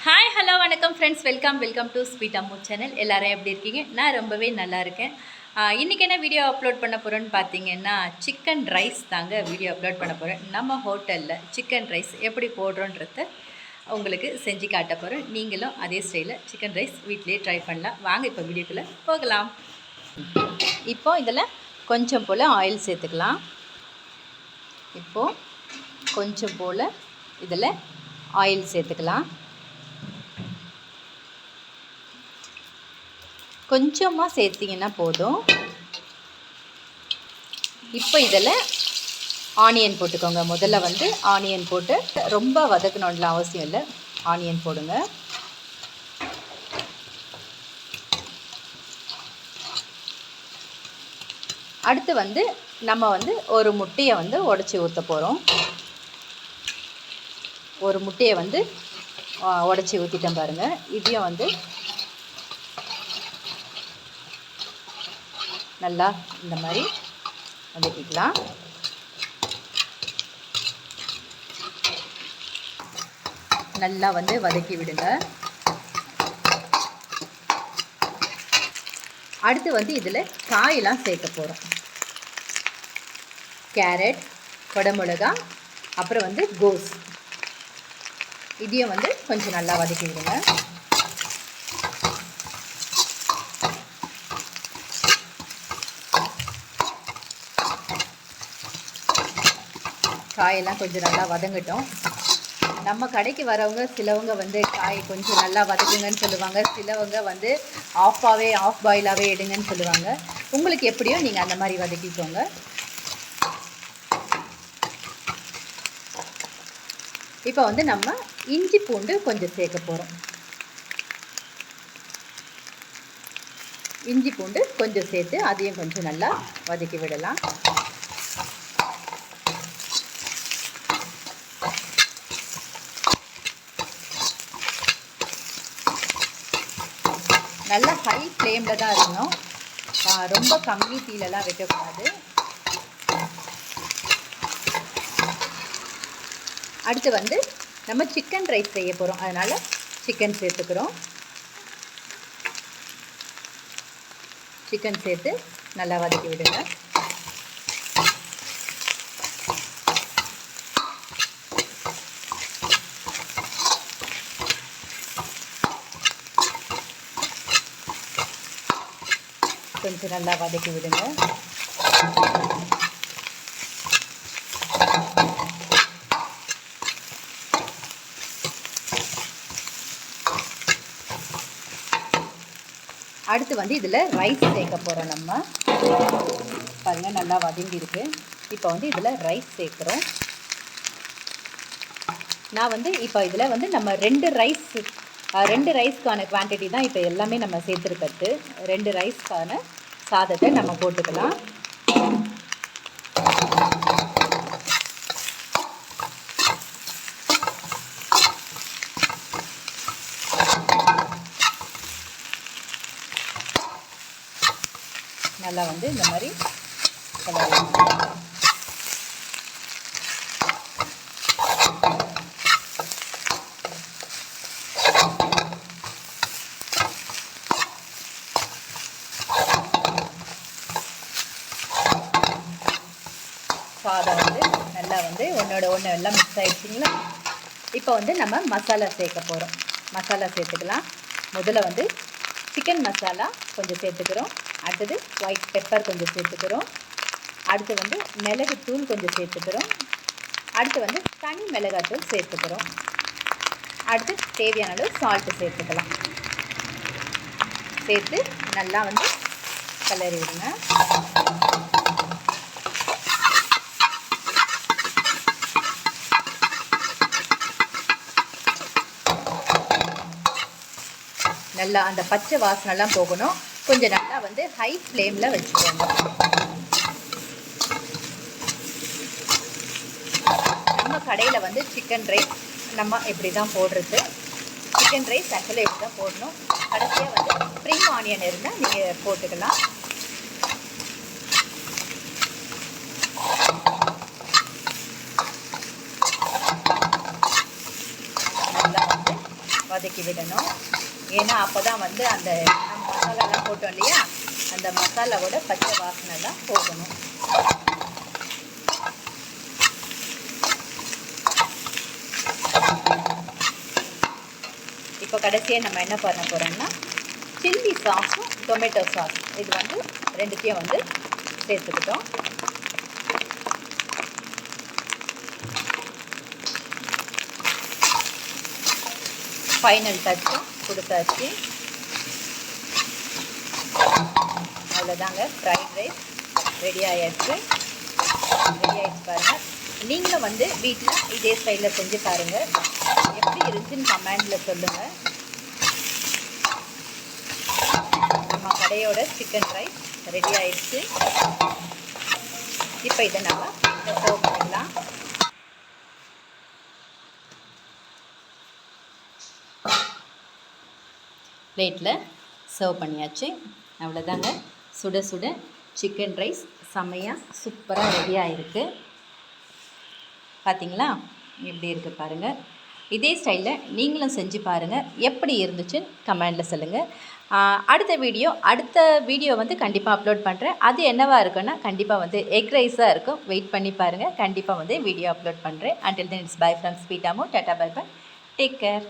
Hi hello வணக்கம் friends welcome welcome to sweet Ammu channel எல்லாரும் எப்படி இருக்கீங்க? நான் ரொம்பவே நல்லா இருக்கேன். இன்றைக்கி இன்னைக்கு என்ன வீடியோ அப்லோட் பண்ண போகிறோன்னு பார்த்தீங்கன்னா சிக்கன் ரைஸ் தாங்க வீடியோ அப்லோட் பண்ண போகிறேன் நம்ம ஹோட்டலில் சிக்கன் ரைஸ் எப்படி போடுறோன்றத உங்களுக்கு செஞ்சு காட்ட போகிறேன் நீங்களும் அதே ஸ்டைலில் சிக்கன் ரைஸ் வீட்டிலே ட்ரை பண்ணலாம். வாங்க இப்போ வீடியோக்குள்ளே போகலாம். இப்போ இதில் கொஞ்சம் போல் ஆயில் சேர்த்துக்கலாம். இப்போது கொஞ்சம் போல் இதில் ஆயில் சேர்த்துக்கலாம். கொஞ்சமாக சேர்த்திங்கன்னா போதும். இப்போ இதில் ஆனியன் போட்டுக்கோங்க. முதல்ல வந்து ஆனியன் போட்டு ரொம்ப வதக்கணும்ல அவசியம் இல்லை. ஆனியன் போடுங்க. அடுத்து வந்து நம்ம வந்து ஒரு முட்டையை வந்து உடச்சி ஊற்ற போகிறோம் ஒரு முட்டையை வந்து உடச்சி ஊற்றிட்டேன் பாருங்கள் இதையும் வந்து நல்லா இந்த மாதிரி வதக்கிக்கலாம். நல்லா வந்து வதக்கி விடுங்க. அடுத்து வந்து இதில் காயெல்லாம் சேர்க்க போகிறோம் கேரட் கொடமிளகா அப்புறம் வந்து கோஸ். இதையும் வந்து கொஞ்சம் நல்லா வதக்கி விடுங்க. காயெல்லாம் கொஞ்சம் நல்லா வதங்கட்டும். நம்ம கடைக்கு வரவங்க சிலவங்க வந்து காய் கொஞ்சம் நல்லா வதக்குங்கன்னு சொல்லுவாங்க. சிலவங்க வந்து ஆஃபாகவே ஆஃப் பாயிலாகவே எடுங்கன்னு சொல்லுவாங்க. உங்களுக்கு எப்படியோ நீங்கள் அந்த மாதிரி வதக்கிக்கோங்க. இப்போ வந்து நம்ம இஞ்சி பூண்டு கொஞ்சம் சேர்க்க போகிறோம் இஞ்சி பூண்டு கொஞ்சம் சேர்த்து அதையும் கொஞ்சம் நல்லா வதக்கி விடலாம். நல்லா ஹை ஃப்ளேமில் தான் இருக்கணும். ரொம்ப கம்மி தீலெல்லாம் வைக்கக்கூடாது. அடுத்து வந்து நம்ம சிக்கன் ரைஸ் செய்ய போகிறோம் அதனால் சிக்கன் சேர்த்துக்கிறோம். சிக்கன் சேர்த்து நல்லா வதக்கி விடுங்க. கொஞ்சம் நல்லா வதக்கி விடுங்க. அடுத்து வந்து இதில் ரைஸ் சேர்க்க போகிறோம் நம்ம. பாருங்கள் நல்லா வதங்கியிருக்கு இப்போ வந்து இதில் ரைஸ் சேர்க்குறோம். நான் வந்து இப்போ இதில் வந்து நம்ம ரெண்டு ரைஸ் ரெண்டு ரைஸ்க்கான குவான்டிட்டி தான் இப்போ எல்லாமே நம்ம சேர்த்துருக்கிறது. ரெண்டு ரைஸ்க்கான சாதத்தை நம்ம போட்டுக்கலாம். நல்லா வந்து இந்த மாதிரி கலர் சாதம் வந்து நல்லா வந்து ஒன்றோட ஒன்று எல்லாம் மிக்ஸ் ஆகிடுச்சிங்களா இப்போ வந்து நம்ம மசாலா சேர்க்க போகிறோம் மசாலா சேர்த்துக்கலாம். முதல்ல வந்து சிக்கன் மசாலா கொஞ்சம் சேர்த்துக்கிறோம். அடுத்தது ஒயிட் பெப்பர் கொஞ்சம் சேர்த்துக்கிறோம். அடுத்து வந்து மிளகு தூள் கொஞ்சம் சேர்த்துக்கிறோம். அடுத்து வந்து தனி மிளகாத்தூள் சேர்த்துக்கிறோம். அடுத்து தேவையான அளவு சால்ட்டு சேர்த்துக்கலாம். சேர்த்து நல்லா வந்து கிளறி விடுங்க நல்லா அந்த பச்சை வாசனைலாம் போகணும். கொஞ்சம் நல்லா வந்து ஹை ஃப்ளேமில் வச்சுக்கோங்க. நம்ம கடையில் வந்து சிக்கன் ரைஸ் நம்ம இப்படி தான் போடுறது. சிக்கன் ரைஸ் ஆக்சுவலாக இப்படி தான் போடணும். கடைசியாக வந்து ஸ்ப்ரிங் ஆனியன் இருந்தால் நீங்கள் போட்டுக்கலாம். நல்லா வந்து வதக்கி விடணும். ஏன்னா அப்போ தான் வந்து அந்த நம்ம மசாலாலாம் போட்டோம் இல்லையா? அந்த மசாலாவோட பச்சை வாசனைலாம் போகணும் இப்போ கடைசியாக நம்ம என்ன பண்ண போகிறோம்னா சில்லி சாஸும் டொமேட்டோ சாஸ் இது வந்து ரெண்டுத்தையும் வந்து சேர்த்துக்கிட்டோம். ஃபைனல் டச்சும் கொடுத்தாச்சு. அவ்வளோதாங்க ஃப்ரைட் ரைஸ் ரெடி ஆயாச்சு. ரெடி ஆயிடுச்சு பாருங்கள் நீங்களும் வந்து வீட்டில் இதே ஸ்டைலில் செஞ்சு பாருங்கள் எப்படி இருந்துச்சுன்னு கமெண்டில் சொல்லுங்கள் நம்ம கடையோட சிக்கன் ரைஸ் ரெடி ஆயிடுச்சு. இப்போ இதை நம்ம சர்வ் பண்ணிடலாம் பிளேட்டில் சர்வ் பண்ணியாச்சு. அவ்வளோதாங்க சுட சுட சிக்கன் ரைஸ் செம்மையாக சூப்பராக ரெடி ஆகிருக்கு பார்த்தீங்களா எப்படி இருக்குது பாருங்கள் இதே ஸ்டைலில் நீங்களும் செஞ்சு பாருங்கள் எப்படி இருந்துச்சுன்னு கமெண்டில் சொல்லுங்கள் அடுத்த வீடியோ அடுத்த வீடியோ வந்து கண்டிப்பாக அப்லோட் பண்ணுறேன் அது என்னவாக இருக்குன்னா கண்டிப்பாக வந்து எக் ரைஸாக இருக்கும். வெயிட் பண்ணி பாருங்கள் கண்டிப்பாக வந்து வீடியோ அப்லோட் பண்ணுறேன் until then it's bye from ஸ்பீட்டாமோ tata bye bye take care